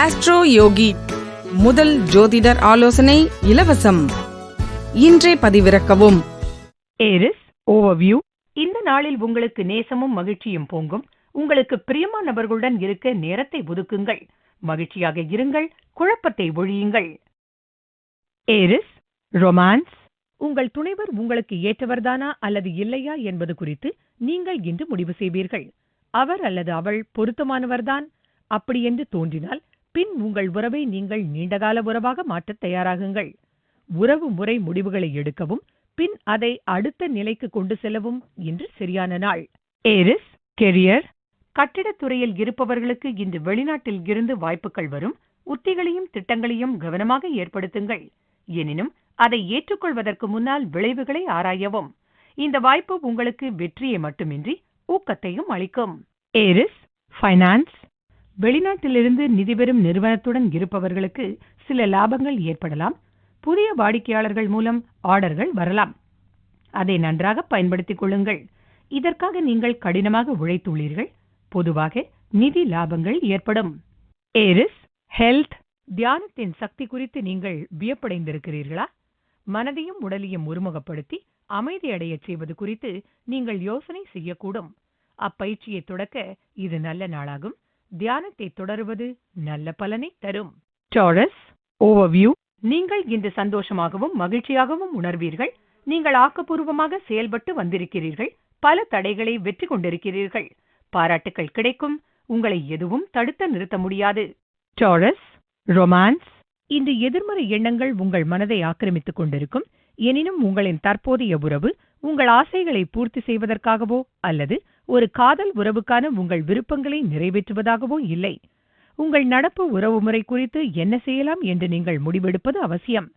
Astro யோகி முதல் ஜோதிடர் ஆலோசனை இலவசம். இன்றே பதிவிறக்கவும். ஏரிஸ் ஓவர்வியூ இந்த நாளில் உங்களுக்கு நேசமும் மகிழ்ச்சியும் பொங்கும். உங்களுக்கு பிரியமானவர்களுடன் இருக்க நேரத்தை ஒதுக்குங்கள். மகிழ்ச்சியாக இருங்கள் குழப்பத்தை ஒழியுங்கள். ஏரிஸ் ரொமான்ஸ் உங்கள் துணைவர் உங்களுக்கு ஏற்றவர்தானா அல்லது இல்லையா என்பது குறித்து நீங்கள் இன்று முடிவு செய்வீர்கள். அவர் அல்லது அவள் பொருத்தமானவர்தான். அப்படி என்று தோன்றினால் பின் உங்கள் உறவை நீங்கள் நீண்டகால உறவாக மாற்றத் தயாராகுங்கள். உறவு முறை முடிவுகளை எடுக்கவும் பின் அதை அடுத்த நிலைக்கு கொண்டு செல்லவும் இன்று சரியான நாள். ஏரிஸ் கெரியர் கட்டிடத்துறையில் இருப்பவர்களுக்கு இன்று வெளிநாட்டில் இருந்து வாய்ப்புகள் வரும். உத்திகளையும் திட்டங்களையும் கவனமாக ஏற்படுத்துங்கள். எனினும் அதை ஏற்றுக்கொள்வதற்கு முன்னால் விளைவுகளை ஆராயவும். இந்த வாய்ப்பு உங்களுக்கு வெற்றியை மட்டுமின்றி ஊக்கத்தையும் அளிக்கும். ஏரிஸ் ஃபைனான்ஸ் வெளிநாட்டிலிருந்து நிதி பெறும் நிறுவனத்துடன் இருப்பவர்களுக்கு சில லாபங்கள் ஏற்படலாம். புதிய வாடிக்கையாளர்கள் மூலம் ஆர்டர்கள் வரலாம். அதை நன்றாக பயன்படுத்திக் கொள்ளுங்கள். இதற்காக நீங்கள் கடினமாக உழைத்துள்ளீர்கள். பொதுவாக நிதி லாபங்கள் ஏற்படும். ஏரிஸ் ஹெல்த் தியானத்தின் சக்தி குறித்து நீங்கள் வியப்படைந்திருக்கிறீர்களா? மனதையும் உடலையும் ஒருமுகப்படுத்தி அமைதி அடையச் செய்வது குறித்து நீங்கள் யோசனை செய்யக்கூடும். அப்பயிற்சியை தொடக்க இது நல்ல நாளாகும். தியானத்தை தொடருவது நல்ல பலனை தரும். டாரஸ் ஓவர்வியூ நீங்கள் இன்று சந்தோஷமாகவும் மகிழ்ச்சியாகவும் உணர்வீர்கள். நீங்கள் ஆக்கப்பூர்வமாக செயல்பட்டு வந்திருக்கிறீர்கள். பல தடைகளை வெற்றி கொண்டிருக்கிறீர்கள். பாராட்டுகள் கிடைக்கும். உங்களை எதுவும் தடுத்து நிறுத்த முடியாது. டாரஸ் ரொமான்ஸ் இன்று எதிர்மறை எண்ணங்கள் உங்கள் மனதை ஆக்கிரமித்துக் கொண்டிருக்கும். எனினும் உங்களின் தற்போதைய உறவு உங்கள் ஆசைகளை பூர்த்தி செய்வதற்காகவோ அல்லது ஒரு காதல் உறவுக்கான உங்கள் விருப்பங்களை நிறைவேற்றுவதாகவோ இல்லை. உங்கள் நடப்பு உறவுமுறை குறித்து என்ன செய்யலாம் என்று நீங்கள் முடிவெடுப்பது அவசியம்.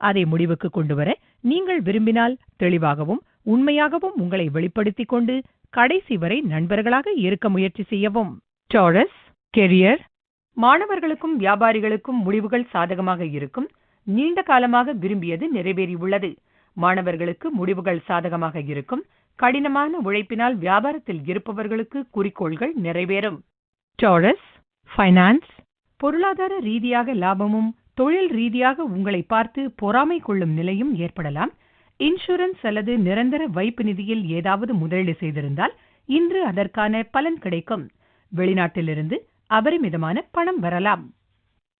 அதை முடிவுக்கு கொண்டுவர நீங்கள் விரும்பினால் தெளிவாகவும் உண்மையாகவும் உங்களை வெளிப்படுத்திக் கொண்டு கடைசி வரை நண்பர்களாக இருக்க முயற்சி செய்யவும். டாரஸ் கெரியர் மாணவர்களுக்கும் வியாபாரிகளுக்கும் முடிவுகள் சாதகமாக இருக்கும். நீண்ட காலமாக விரும்பியது நிறைவேறியுள்ளது. மாணவர்களுக்கு முடிவுகள் சாதகமாக இருக்கும். கடினமான உழைப்பினால் வியாபாரத்தில் இருப்பவர்களுக்கு குறிக்கோள்கள் நிறைவேறும். டாரஸ் ஃபைனான்ஸ் பொருளாதார ரீதியாக லாபமும் தொழில் ரீதியாக உங்களை பார்த்து பொறாமை கொள்ளும் நிலையும் ஏற்படலாம். இன்சூரன்ஸ் அல்லது நிரந்தர வைப்பு நிதியில் ஏதாவது முதலீடு செய்திருந்தால் இன்று அதற்கான பலன் கிடைக்கும். வெளிநாட்டிலிருந்து அபரிமிதமான பணம் வரலாம்.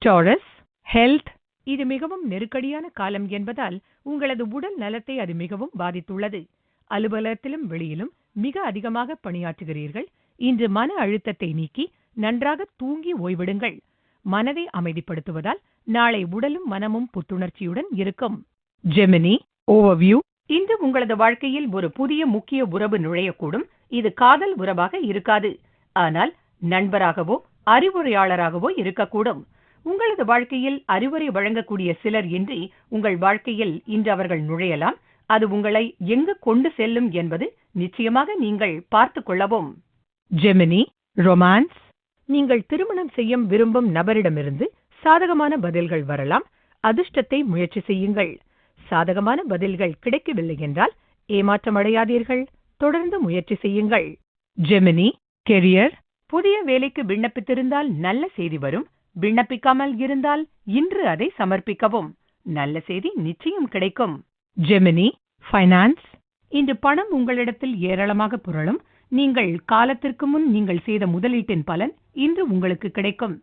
டாரஸ் ஹெல்த் இது மிகவும் நெருக்கடியான காலம் என்பதால் உங்களது உடல் நலத்தை அது மிகவும் பாதித்துள்ளது. அலுவலகத்திலும் வெளியிலும் மிக அதிகமாக பணியாற்றுகிறீர்கள். இன்று மன அழுத்தத்தை நீக்கி நன்றாக தூங்கி ஓய்விடுங்கள். மனதை அமைதிப்படுத்துவதால் நாளை உடலும் மனமும் புத்துணர்ச்சியுடன் இருக்கும். ஜெமினி ஓவர்வியூ இன்று உங்களது வாழ்க்கையில் ஒரு புதிய முக்கிய உறவு நுழையக்கூடும். இது காதல் உறவாக இருக்காது. ஆனால் நண்பராகவோ அறிவுரையாளராகவோ இருக்கக்கூடும். உங்களது வாழ்க்கையில் அறிவுரை வழங்கக்கூடிய சிலர் இன்றி உங்கள் வாழ்க்கையில் இன்று அவர்கள் நுழையலாம். அது உங்களை எங்கு கொண்டு செல்லும் என்பது நிச்சயமாக நீங்கள் பார்த்துக் கொள்ளவும். ஜெமினி ரொமான்ஸ் நீங்கள் திருமணம் செய்ய விரும்பும் நபரிடமிருந்து சாதகமான பதில்கள் வரலாம். அதிர்ஷ்டத்தை முயற்சி செய்யுங்கள். சாதகமான பதில்கள் கிடைக்கவில்லை என்றால் ஏமாற்றமடையாதீர்கள் தொடர்ந்து முயற்சி செய்யுங்கள். ஜெமினி கெரியர் புதிய வேலைக்கு விண்ணப்பித்திருந்தால் நல்ல செய்தி வரும். விண்ணப்பிக்காமல் இருந்தால் இன்று அதை சமர்ப்பிக்கவும். நல்ல செய்தி நிச்சயம் கிடைக்கும். ஜெமினி ஃபைனான்ஸ் இன்று பணம் உங்களிடத்தில் ஏராளமாக புரளும். நீங்கள் காலத்திற்கு முன் நீங்கள் செய்த முதலீட்டின் பலன் இன்று உங்களுக்கு கிடைக்கும்.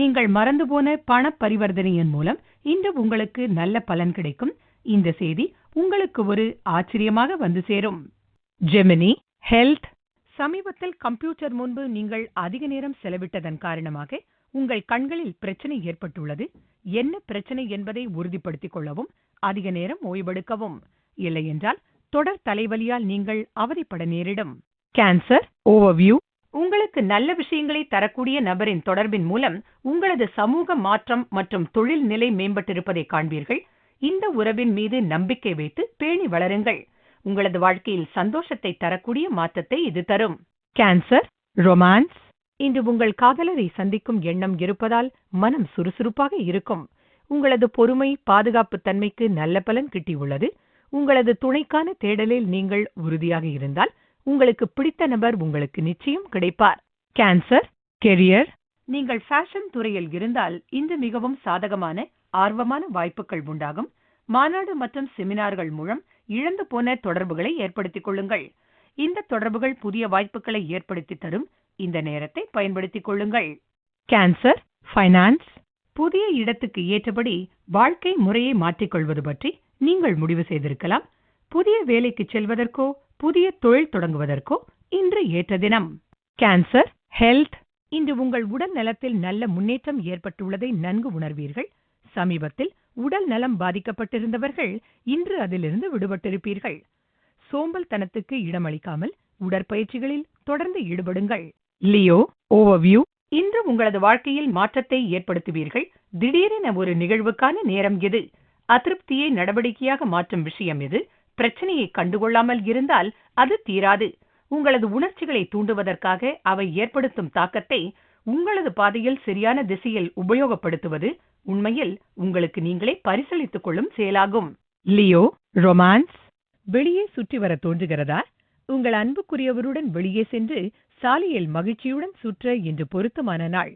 நீங்கள் மறந்து போன பண பரிவர்த்தனையின் மூலம் இன்று உங்களுக்கு நல்ல பலன் கிடைக்கும். இந்த செய்தி உங்களுக்கு ஒரு ஆச்சரியமாக வந்து சேரும். ஜெமினி ஹெல்த் சமீபத்தில் கம்ப்யூட்டர் முன்பு நீங்கள் அதிக நேரம் செலவிட்டதன் காரணமாக உங்கள் கண்களில் பிரச்சனை ஏற்பட்டுள்ளது. என்ன பிரச்சனை என்பதை உறுதிப்படுத்திக் கொள்ளவும் அதிக நேரம் ஓய்வெடுக்கவும். இல்லையென்றால் தொடர் தலைவலியால் நீங்கள் அவதிப்பட நேரிடும். கேன்சர் ஓவர்வியூ உங்களுக்கு நல்ல விஷயங்களை தரக்கூடிய நபரின் தொடர்பின் மூலம் உங்களது சமூக மாற்றம் மற்றும் தொழில் நிலை மேம்பட்டிருப்பதை காண்பீர்கள். இந்த உறவின் மீது நம்பிக்கை வைத்து பேணி வளருங்கள். உங்களது வாழ்க்கையில் சந்தோஷத்தை தரக்கூடிய மாற்றத்தை இது தரும். கேன்சர் ரொமான்ஸ் இன்று உங்கள் காதலரை சந்திக்கும் எண்ணம் இருப்பதால் மனம் சுறுசுறுப்பாக இருக்கும். உங்களது பொறுமை பாதுகாப்பு தன்மைக்கு நல்ல பலன் கிட்டியுள்ளது. உங்களது துணைக்கான தேடலில் நீங்கள் உறுதியாக இருந்தால் உங்களுக்கு பிடித்த நபர் உங்களுக்கு நிச்சயம் கிடைப்பார். கேன்சர் கெரியர் நீங்கள் ஃபேஷன் துறையில் இருந்தால் இன்று மிகவும் சாதகமான ஆர்வமான வாய்ப்புகள் உண்டாகும். மாநாடு மற்றும் செமினார்கள் மூலம் இழந்து போன தொடர்புகளை ஏற்படுத்திக் கொள்ளுங்கள். இந்த தொடர்புகள் புதிய வாய்ப்புகளை ஏற்படுத்தி தரும். இந்த நேரத்தை பயன்படுத்திக் கொள்ளுங்கள். கேன்சர் ஃபைனான்ஸ் புதிய இடத்துக்கு ஏற்றபடி வாழ்க்கை முறையை மாற்றிக்கொள்வது பற்றி நீங்கள் முடிவு செய்திருக்கலாம். புதிய வேலைக்கு செல்வதற்கோ புதிய தொழில் தொடங்குவதற்கோ இன்று ஏற்ற தினம். கேன்சர் ஹெல்த் இன்று உங்கள் உடல் நலத்தில் நல்ல முன்னேற்றம் ஏற்பட்டுள்ளதை நன்கு உணர்வீர்கள். சமீபத்தில் உடல் நலம் பாதிக்கப்பட்டிருந்தவர்கள் இன்று அதிலிருந்து விடுபட்டிருப்பீர்கள். சோம்பல்தனத்துக்கு இடமளிக்காமல் உடற்பயிற்சிகளில் தொடர்ந்து ஈடுபடுங்கள். லியோ ஓவர்வியூ இன்று உங்களது வாழ்க்கையில் மாற்றத்தை ஏற்படுத்துவீர்கள். திடீரென ஒரு நிகழ்வுக்கான நேரம் எது? அதிருப்தியை நடவடிக்கையாக மாற்றும் விஷயம் எது? பிரச்சனையை கண்டுகொள்ளாமல் இருந்தால் அது தீராது. உங்களது உணர்ச்சிகளை தூண்டுவதற்காக அவை ஏற்படுத்தும் தாக்கத்தை உங்களது பாதையில் சரியான திசையில் உபயோகப்படுத்துவது உண்மையில் உங்களுக்கு நீங்களே பரிசளித்துக் கொள்ளும் செயலாகும். Leo romance? வெளியே சுற்றி வர தோன்றுகிறதா? உங்கள் அன்புக்குரியவருடன் வெளியே சென்று சாலையில் மகிழ்ச்சியுடன் சுற்ற இன்று பொருத்தமான நாள்.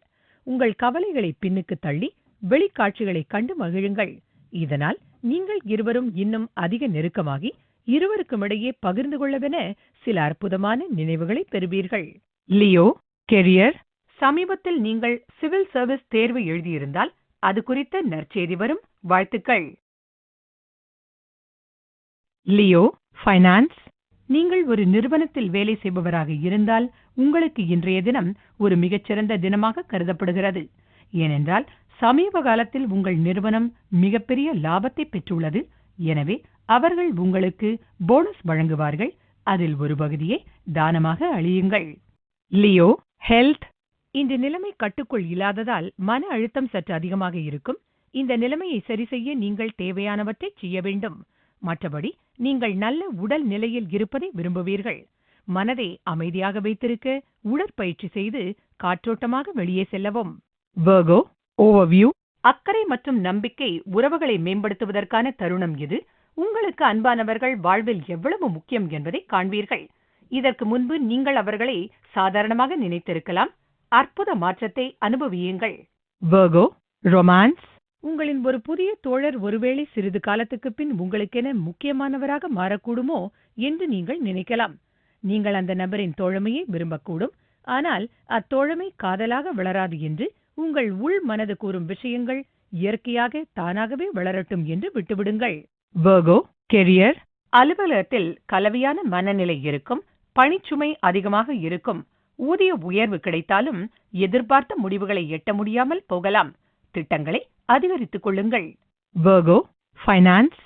உங்கள் கவலைகளை பின்னுக்கு தள்ளி வெளிக்காட்சிகளை கண்டு மகிழுங்கள். இதனால் நீங்கள் இருவரும் இன்னும் அதிக நெருக்கமாகி இருவருக்கும் இடையே பகிர்ந்து கொள்ளவென சில அற்புதமான நினைவுகளை பெறுவீர்கள். Leo career. சமீபத்தில் நீங்கள் சிவில் சர்வீஸ் தேர்வு எழுதியிருந்தால் அது குறித்த நற்செய்தி வரும். வாழ்த்துக்கள். Leo finance. நீங்கள் ஒரு நிறுவனத்தில் வேலை செய்பவராக இருந்தால் உங்களுக்கு இன்றைய தினம் ஒரு மிகச்சிறந்த தினமாக கருதப்படுகிறது. ஏனென்றால் சமீப காலத்தில் உங்கள் நிறுவனம் மிகப்பெரிய லாபத்தை பெற்றுள்ளது. எனவே அவர்கள் உங்களுக்கு போனஸ் வழங்குவார்கள். அதில் ஒரு பகுதியை தானமாக அழியுங்கள். Leo health. இந்த நிலைமை கட்டுக்குள் இல்லாததால் மன அழுத்தம் சற்று அதிகமாக இருக்கும். இந்த நிலைமையை சரிசெய்ய நீங்கள் தேவையானவற்றை செய்ய வேண்டும். மற்றபடி நீங்கள் நல்ல உடல் நிலையில் இருப்பதை விரும்புவீர்கள். மனதை அமைதியாக வைத்திருக்க உடற்பயிற்சி செய்து காற்றோட்டமாக வெளியே செல்லவும். வர்கோ ஓவர்வியூ அக்கறை மற்றும் நம்பிக்கை உறவுகளை மேம்படுத்துவதற்கான தருணம் இது. உங்களுக்கு அன்பானவர்கள் வாழ்வில் எவ்வளவு முக்கியம் என்பதை காண்பீர்கள். இதற்கு முன்பு நீங்கள் அவர்களை சாதாரணமாக நினைத்திருக்கலாம். அற்புத மாற்றத்தை அனுபவியுங்கள். வர்கோ ரொமான்ஸ் உங்களின் ஒரு புதிய தோழர் ஒருவேளை சிறிது காலத்துக்கு பின் உங்களுக்கென முக்கியமானவராக மாறக்கூடுமோ என்று நீங்கள் நினைக்கலாம். நீங்கள் அந்த நபரின் தோழமையை விரும்பக்கூடும். ஆனால் அத்தோழமை காதலாக வளராது என்று உங்கள் உள் மனது கூறும் விஷயங்கள் இயற்கையாக தானாகவே வளரட்டும் என்று விட்டுவிடுங்கள். வர்கோ கெரியர் அலுவலகத்தில் கலவையான மனநிலை இருக்கும் பணிச்சுமை அதிகமாக இருக்கும் ஊதிய உயர்வு கிடைத்தாலும் எதிர்பார்த்த முடிவுகளை எட்ட முடியாமல் போகலாம். திட்டங்களை அதிகரித்துக் கொள்ளுங்கள். வர்கோ ஃபைனான்ஸ்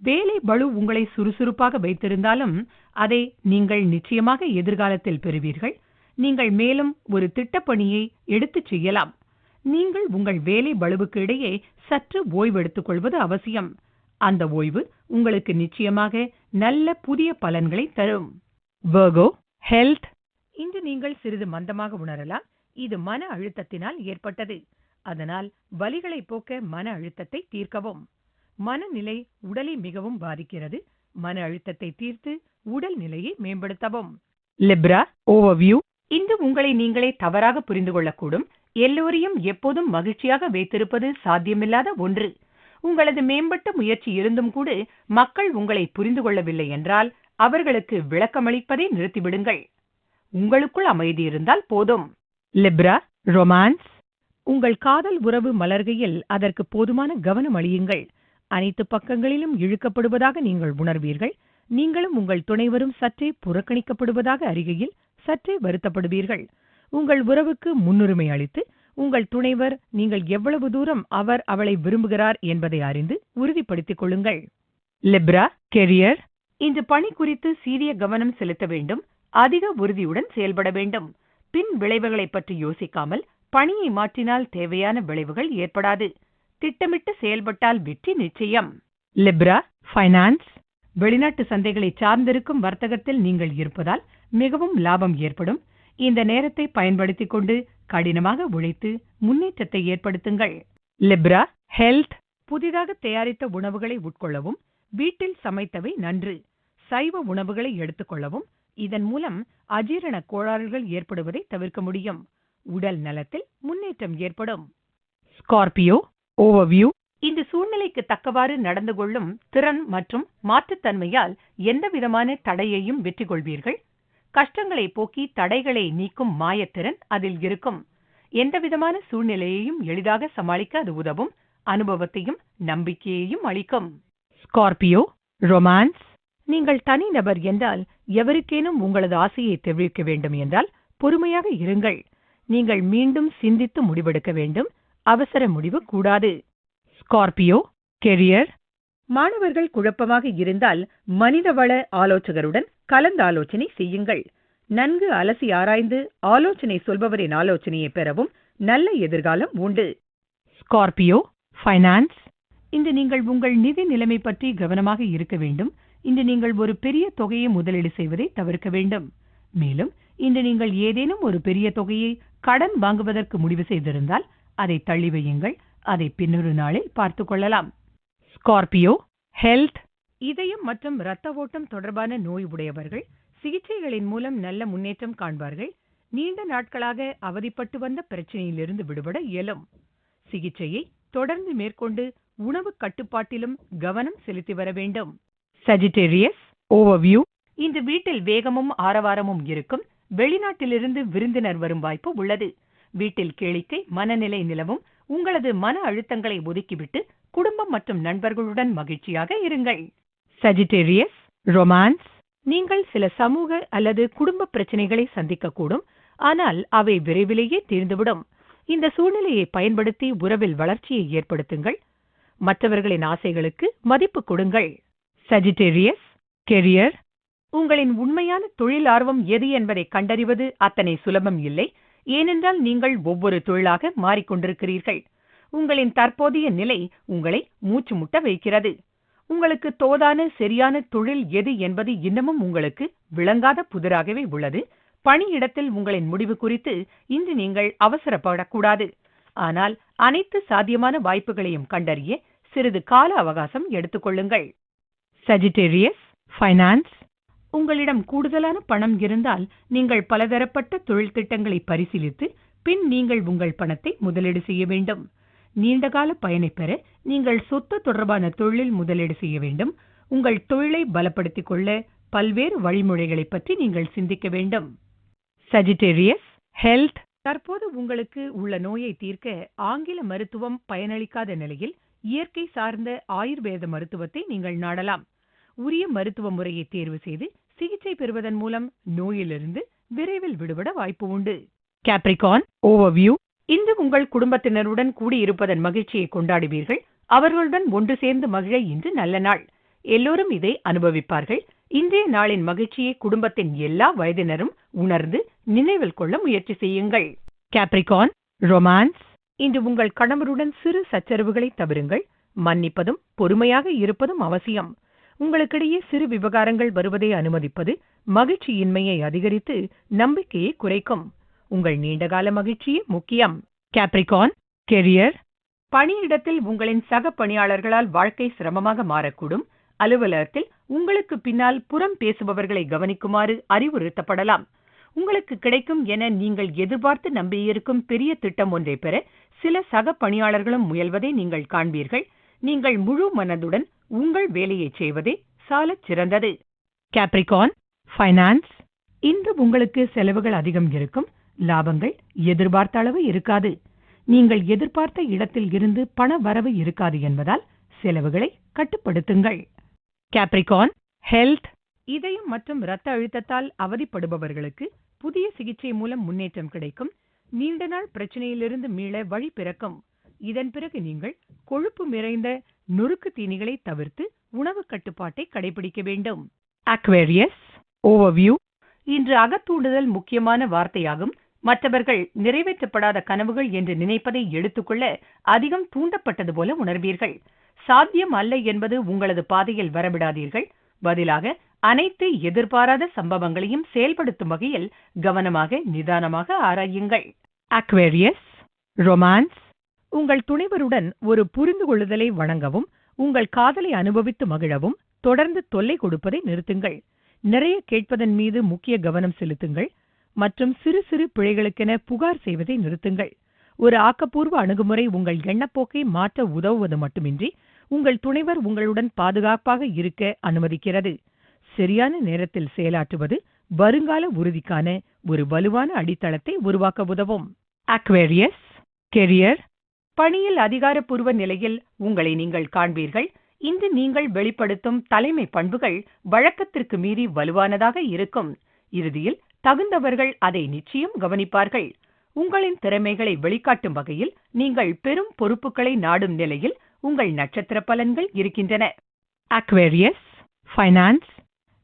வேலை பளு உங்களை சுறுசுறுப்பாக வைத்திருந்தாலும் அதை நீங்கள் நிச்சயமாக எதிர்காலத்தில் பெறுவீர்கள். நீங்கள் மேலும் ஒரு திட்டப்பணியை எடுத்துச் செய்யலாம். நீங்கள் உங்கள் வேலை பளுவுக்கு இடையே சற்று ஓய்வெடுத்துக் கொள்வது அவசியம். அந்த ஓய்வு உங்களுக்கு நிச்சயமாக நல்ல புதிய பலன்களை தரும். வர்கோ ஹெல்த் இன்று நீங்கள் சிறிது மந்தமாக உணரலாம். இது மன அழுத்தத்தினால் ஏற்பட்டது. அதனால் வலிகளை போக்க மன அழுத்தத்தை தீர்க்கவும். மனநிலை உடலை மிகவும் பாதிக்கிறது. மன அழுத்தத்தை தீர்த்து உடல் நிலையை மேம்படுத்தவும். லிப்ரா ஓவர்வியூ இன்று உங்களை நீங்களே தவறாக புரிந்து கொள்ளக்கூடும். எல்லோரையும் எப்போதும் மகிழ்ச்சியாக வைத்திருப்பது சாத்தியமில்லாத ஒன்று. உங்களது மேம்பட்ட முயற்சி இருந்தும் கூட மக்கள் உங்களை புரிந்து கொள்ளவில்லை என்றால் அவர்களுக்கு விளக்கமளிப்பதை நிறுத்திவிடுங்கள். உங்களுக்குள் அமைதி இருந்தால் போதும். லிப்ரா ரொமான்ஸ் உங்கள் காதல் உறவு மலர்கையில் அதற்கு போதுமான கவனம் அளியுங்கள். அனைத்து பக்கங்களிலும் இழுக்கப்படுவதாக நீங்கள் உணர்வீர்கள். நீங்களும் உங்கள் துணைவரும் சற்றே புறக்கணிக்கப்படுவதாக அறிகையில் சற்றே வருத்தப்படுவீர்கள். உங்கள் உறவுக்கு முன்னுரிமை அளித்து உங்கள் துணைவர் நீங்கள் எவ்வளவு தூரம் அவர் அவளை விரும்புகிறார் என்பதை அறிந்து உறுதிப்படுத்திக் கொள்ளுங்கள். லிப்ரா கெரியர் இன்று பணி குறித்து சீரிய கவனம் செலுத்த வேண்டும் அதிக உறுதியுடன் செயல்பட வேண்டும். பின் விளைவுகளைப் பற்றி யோசிக்காமல் பணியை மாற்றினால் தேவையான விளைவுகள் ஏற்படாது. திட்டமிட்டு செயல்பட்டால் வெற்றி நிச்சயம். Libra finance. வெளிநாட்டு சந்தைகளை சார்ந்திருக்கும் வர்த்தகத்தில் நீங்கள் இருப்பதால் மிகவும் லாபம் ஏற்படும். இந்த நேரத்தை பயன்படுத்திக் கொண்டு கடினமாக உழைத்து முன்னேற்றத்தை ஏற்படுத்துங்கள். Libra health. புதிதாக தயாரித்த உணவுகளை உட்கொள்ளவும் வீட்டில் சமைத்தவை நன்று. சைவ உணவுகளை எடுத்துக்கொள்ளவும் இதன் மூலம் அஜீரண கோளாறுகள் ஏற்படுவதை தவிர்க்க முடியும். உடல் நலத்தில் முன்னேற்றம் ஏற்படும். ஸ்கார்பியோ ஓவர்வியூ இந்த சூழ்நிலைக்கு தக்கவாறு நடந்து கொள்ளும் திறன் மற்றும் மாற்றுத்தன்மையால் எந்தவிதமான தடையையும் வெற்றி கொள்வீர்கள் கஷ்டங்களை போக்கி தடைகளை நீக்கும் மாயத்திறன் அதில் இருக்கும். எந்தவிதமான சூழ்நிலையையும் எளிதாக சமாளிக்க அது உதவும். அனுபவத்தையும் நம்பிக்கையையும் அளிக்கும். ஸ்கார்பியோ ரொமான்ஸ் நீங்கள் தனிநபர் என்றால் எவருக்கேனும் உங்களது ஆசையை தெரிவிக்க வேண்டும் என்றால் பொறுமையாக இருங்கள். நீங்கள் மீண்டும் சிந்தித்து முடிவெடுக்க வேண்டும். அவசர முடிவு கூடாது. ஸ்கார்பியோ கெரியர் மாணவர்கள் குழப்பமாக இருந்தால் மனிதவள ஆலோசகருடன் கலந்தாலோசனை செய்யுங்கள். நன்கு அலசி ஆராய்ந்து ஆலோசனை சொல்பவரின் ஆலோசனையை பெறவும் நல்ல எதிர்காலம் உண்டு. ஸ்கார்பியோ ஃபைனான்ஸ் இன்று நீங்கள் உங்கள் நிதி நிலைமை பற்றி கவனமாக இருக்க வேண்டும். இன்று நீங்கள் ஒரு பெரிய தொகையை முதலீடு செய்வதை தவிர்க்க வேண்டும். மேலும் இன்று நீங்கள் ஏதேனும் ஒரு பெரிய தொகையை கடன் வாங்குவதற்கு முடிவு செய்திருந்தால் அதை தள்ளி வையுங்கள். அதை பின்னொரு நாளில் பார்த்து கொள்ளலாம். ஸ்கார்பியோ ஹெல்த் இதயம் மற்றும் இரத்த ஓட்டம் தொடர்பான நோய் உடையவர்கள் சிகிச்சைகளின் மூலம் நல்ல முன்னேற்றம் காண்பார்கள் நீண்ட நாட்களாக அவதிப்பட்டு வந்த பிரச்சனையிலிருந்து விடுபட இயலும். சிகிச்சையை தொடர்ந்து மேற்கொண்டு உணவு கட்டுப்பாட்டிலும் கவனம் செலுத்தி வர வேண்டும். சஜிடேரியஸ் ஓவர்வியூ இந்த வீட்டில் வேகமும் ஆரவாரமும் இருக்கும். வெளிநாட்டிலிருந்து விருந்தினர் வரும் வாய்ப்பு உள்ளது. வீட்டில் கேளிக்கை மனநிலை நிலவும். உங்களது மன அழுத்தங்களை ஒதுக்கிவிட்டு குடும்பம் மற்றும் நண்பர்களுடன் மகிழ்ச்சியாக இருங்கள். சஜிடேரியஸ் ரொமான்ஸ் நீங்கள் சில சமூக அல்லது குடும்ப பிரச்சனைகளை சந்திக்கக்கூடும். ஆனால் அவை விரைவிலேயே தீர்ந்துவிடும். இந்த சூழ்நிலையை பயன்படுத்தி உறவில் வளர்ச்சியை ஏற்படுத்துங்கள். மற்றவர்களின் ஆசைகளுக்கு மதிப்பு கொடுங்கள். சஜிடேரியஸ் கெரியர் உங்களின் உண்மையான தொழில் ஆர்வம் எது என்பதை கண்டறிவது அத்தனை சுலபம் இல்லை. ஏனென்றால் நீங்கள் ஒவ்வொரு தொழிலாக மாறிக்கொண்டிருக்கிறீர்கள். உங்களின் தற்போதைய நிலை உங்களை மூச்சு முட்ட வைக்கிறது. உங்களுக்கு தோதான சரியான தொழில் எது என்பது இன்னமும் உங்களுக்கு விளங்காத புதிராகவே உள்ளது. பணியிடத்தில் உங்களின் முடிவு குறித்து இன்று நீங்கள் அவசரப்படக்கூடாது. ஆனால் அனைத்து சாத்தியமான வாய்ப்புகளையும் கண்டறிய சிறிது கால அவகாசம் எடுத்துக்கொள்ளுங்கள். சஜிடேரியஸ் ஃபைனான்ஸ் உங்களிடம் கூடுதலான பணம் இருந்தால் நீங்கள் பலதரப்பட்ட தொழில் திட்டங்களை பரிசீலித்து பின் நீங்கள் உங்கள் பணத்தை முதலீடு செய்ய வேண்டும். நீண்டகால பயனை பெற நீங்கள் சொத்து தொடர்பான தொழிலில் முதலீடு செய்ய வேண்டும். உங்கள் தொழிலை பலப்படுத்திக் கொள்ள பல்வேறு வழிமுறைகளைப் பற்றி நீங்கள் சிந்திக்க வேண்டும். சஜிடேரியஸ் ஹெல்த் தற்போது உங்களுக்கு உள்ள நோயை தீர்க்க ஆங்கில மருத்துவம் பயனளிக்காத நிலையில் இயற்கை சார்ந்த ஆயுர்வேத மருத்துவத்தை நீங்கள் நாடலாம். உரிய மருத்துவ முறையை தேர்வு செய்து சிகிச்சை பெறுவதன் மூலம் நோயிலிருந்து விரைவில் விடுபட வாய்ப்பு உண்டு. கேப்ரிகான் ஓவர்வியூ இன்று உங்கள் குடும்பத்தினருடன் கூடியிருப்பதன் மகிழ்ச்சியை கொண்டாடுவீர்கள். அவர்களுடன் ஒன்று சேர்ந்து மகிழ இன்று நல்ல நாள். எல்லோரும் இதை அனுபவிப்பார்கள். இன்றைய நாளின் மகிழ்ச்சியை குடும்பத்தின் எல்லா வயதினரும் உணர்ந்து நினைவில் கொள்ள முயற்சி செய்யுங்கள். கேப்ரிகான் ரொமான்ஸ் இன்று உங்கள் கணவருடன் சிறு சச்சரவுகளை தவிருங்கள். மன்னிப்பதும் பொறுமையாக இருப்பதும் அவசியம். உங்களுக்கிடையே சிறு விவகாரங்கள் வருவதை அனுமதிப்பது மகிழ்ச்சியின்மையை அதிகரித்து நம்பிக்கையை குறைக்கும். உங்கள் நீண்டகால மகிழ்ச்சியே முக்கியம். கேப்ரிகான் கெரியர் பணியிடத்தில் உங்களின் சக பணியாளர்களால் வாழ்க்கை சிரமமாக மாறக்கூடும். அலுவலகத்தில் உங்களுக்கு பின்னால் புறம் பேசுபவர்களை கவனிக்குமாறு அறிவுறுத்தப்படலாம். உங்களுக்கு கிடைக்கும் என நீங்கள் எதிர்பார்த்து நம்பியிருக்கும் பெரிய திட்டம் ஒன்றை பெற சில சக பணியாளர்களும் முயல்வதை நீங்கள் காண்பீர்கள். நீங்கள் முழு மனதுடன் உங்கள் வேலையை செய்வதே சாலச் சிறந்தது. கேப்ரிகான் ஃபைனான்ஸ் இன்று உங்களுக்கு செலவுகள் அதிகம் இருக்கும் லாபங்கள் எதிர்பார்த்த அளவு இருக்காது. நீங்கள் எதிர்பார்த்த இடத்தில் இருந்து பண வரவு இருக்காது என்பதால் செலவுகளை கட்டுப்படுத்துங்கள். கேப்ரிகான் ஹெல்த் இதயம் மற்றும் இரத்த அழுத்தத்தால் அவதிப்படுபவர்களுக்கு புதிய சிகிச்சை மூலம் முன்னேற்றம் கிடைக்கும். நீண்ட நாள் பிரச்சனையிலிருந்து மீள வழி பிறக்கும். இதன் பிறகு நீங்கள் கொழுப்பு நிறைந்த நொறுக்கு தீனிகளை தவிர்த்து உணவு கட்டுப்பாட்டை கடைபிடிக்க வேண்டும். அக்வேரியஸ் ஓவர்வியூ இன்று அகத்தூண்டுதல் முக்கியமான வார்த்தையாகும். மற்றவர்கள் நிறைவேற்றப்படாத கனவுகள் என்று நினைப்பதை எடுத்துக்கொள்ள அதிகம் தூண்டப்பட்டது போல உணர்வீர்கள். சாத்தியம் அல்ல என்பது உங்களது பாதையில் வரவிடாதீர்கள். பதிலாக அனைத்து எதிர்பாராத சம்பவங்களையும் செயல்படுத்தும் வகையில் கவனமாக நிதானமாக ஆராயுங்கள். அக்வேரியஸ் ரொமான்ஸ் உங்கள் துணைவருடன் ஒரு புரிந்து கொள்ளுதலை வழங்கவும் உங்கள் காதலை அனுபவித்து மகிழவும் தொடர்ந்து தொல்லை கொடுப்பதை நிறுத்துங்கள். நிறைய கேட்பதன் மீது முக்கிய கவனம் செலுத்துங்கள் மற்றும் சிறு சிறு பிழைகளுக்கென புகார் செய்வதை நிறுத்துங்கள். ஒரு ஆக்கப்பூர்வ அணுகுமுறை உங்கள் எண்ணப்போக்கை மாற்ற உதவுவது மட்டுமின்றி உங்கள் துணைவர் உங்களுடன் பாதுகாப்பாக இருக்க அனுமதிக்கிறது. சரியான நேரத்தில் செயலாற்றுவது வருங்கால உறுதிக்கான ஒரு வலுவான அடித்தளத்தை உருவாக்க உதவும். அக்வேரியஸ் கெரியர் பணியில் அதிகாரப்பூர்வ நிலையில் உங்களை நீங்கள் காண்பீர்கள். இன்று நீங்கள் வெளிப்படுத்தும் தலைமை பண்புகள் வழக்கத்திற்கு மீறி வலுவானதாக இருக்கும். இறுதியில் தகுந்தவர்கள் அதை நிச்சயம் கவனிப்பார்கள். உங்களின் திறமைகளை வெளிக்காட்டும் வகையில் நீங்கள் பெரும் பொறுப்புகளை நாடும் நிலையில் உங்கள் நட்சத்திர பலன்கள் இருக்கின்றன. அக்வேரியஸ் ஃபைனான்ஸ்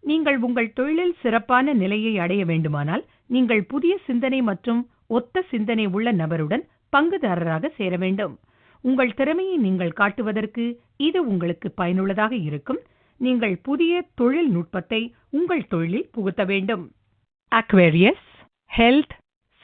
நீங்கள் உங்கள் தொழிலில் சிறப்பான நிலையை அடைய வேண்டுமானால் நீங்கள் புதிய சிந்தனை மற்றும் ஒத்த சிந்தனை உள்ள நபருடன் பங்குதாரராக சேர வேண்டும். உங்கள் திறமையை நீங்கள் காட்டுவதற்கு இது உங்களுக்கு பயனுள்ளதாக இருக்கும். நீங்கள் புதிய தொழில்நுட்பத்தை உங்கள் தொழிலில் புகுத்த வேண்டும். அக்வேரியஸ் ஹெல்த்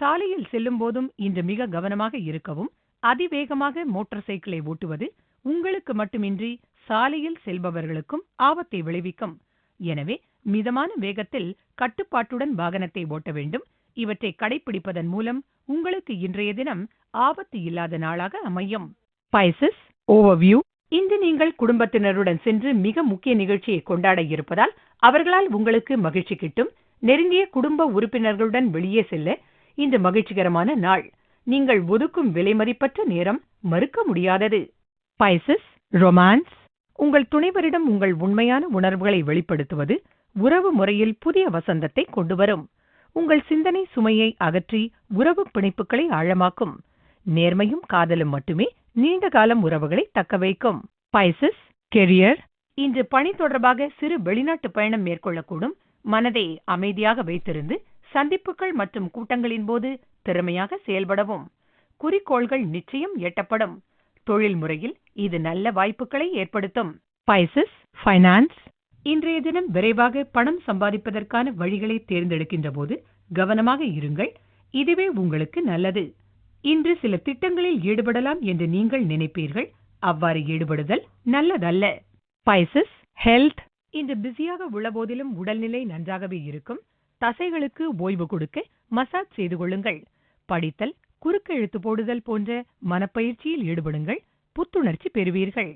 சாலையில் செல்லும் போதும் இன்று மிக கவனமாக இருக்கவும் அதிவேகமாக மோட்டார் சைக்கிளை ஓட்டுவது உங்களுக்கு மட்டுமின்றி சாலையில் செல்பவர்களுக்கும் ஆபத்தை விளைவிக்கும். எனவே மிதமான வேகத்தில் கட்டுப்பாட்டுடன் வாகனத்தை ஓட்ட வேண்டும். இவற்றை கடைபிடிப்பதன் மூலம் உங்களுக்கு இன்றைய தினம் ஆபத்து இல்லாத நாளாக அமையும். பைசஸ் ஓவர்வியூ இன்று நீங்கள் குடும்பத்தினருடன் சென்று மிக முக்கிய நிகழ்ச்சியை கொண்டாட இருப்பதால் அவர்களால் உங்களுக்கு மகிழ்ச்சி கிட்டும். நெருங்கிய குடும்ப உறுப்பினர்களுடன் வெளியே செல்ல இன்று மகிழ்ச்சிகரமான நாள் நீங்கள் ஒதுக்கும் விலைமதிப்பற்ற நேரம் மறுக்க முடியாதது. பைசஸ் ரொமான்ஸ் உங்கள் துணைவரிடம் உங்கள் உண்மையான உணர்வுகளை வெளிப்படுத்துவது உறவு முறையில் புதிய வசந்தத்தை கொண்டு வரும் உங்கள் சிந்தனை சுமையை அகற்றி உறவு பிணைப்புகளை ஆழமாக்கும். நேர்மையும் காதலும் மட்டுமே நீண்ட காலம் உறவுகளை தக்கவைக்கும் பைசஸ் கெரியர் இன்று பணி தொடர்பாக சிறு வெளிநாட்டு பயணம் மேற்கொள்ளக்கூடும். மனதை அமைதியாக வைத்திருந்து சந்திப்புகள் மற்றும் கூட்டங்களின் போது திறமையாக செயல்படவும். குறிக்கோள்கள் நிச்சயம் எட்டப்படும். தொழில் முறையில் இது நல்ல வாய்ப்புகளை ஏற்படுத்தும். பைசஸ் ஃபைனான்ஸ் இன்றைய தினம் விரைவாக பணம் சம்பாதிப்பதற்கான வழிகளை தேர்ந்தெடுக்கின்ற போது கவனமாக இருங்கள். இதுவே உங்களுக்கு நல்லது. இன்று சில திட்டங்களில் ஈடுபடலாம் என்று நீங்கள் நினைப்பீர்கள். அவ்வாறு ஈடுபடுதல் நல்லதல்ல. ஸ்பைசஸ் ஹெல்த் இன்று பிஸியாக உள்ள போதிலும் உடல்நிலை நன்றாகவே இருக்கும். தசைகளுக்கு ஓய்வு கொடுக்க மசாஜ் செய்து கொள்ளுங்கள். படித்தல் குறுக்கெழுத்து போடுதல் போன்ற மனப்பயிற்சியில் ஈடுபடுங்கள். புத்துணர்ச்சி பெறுவீர்கள்.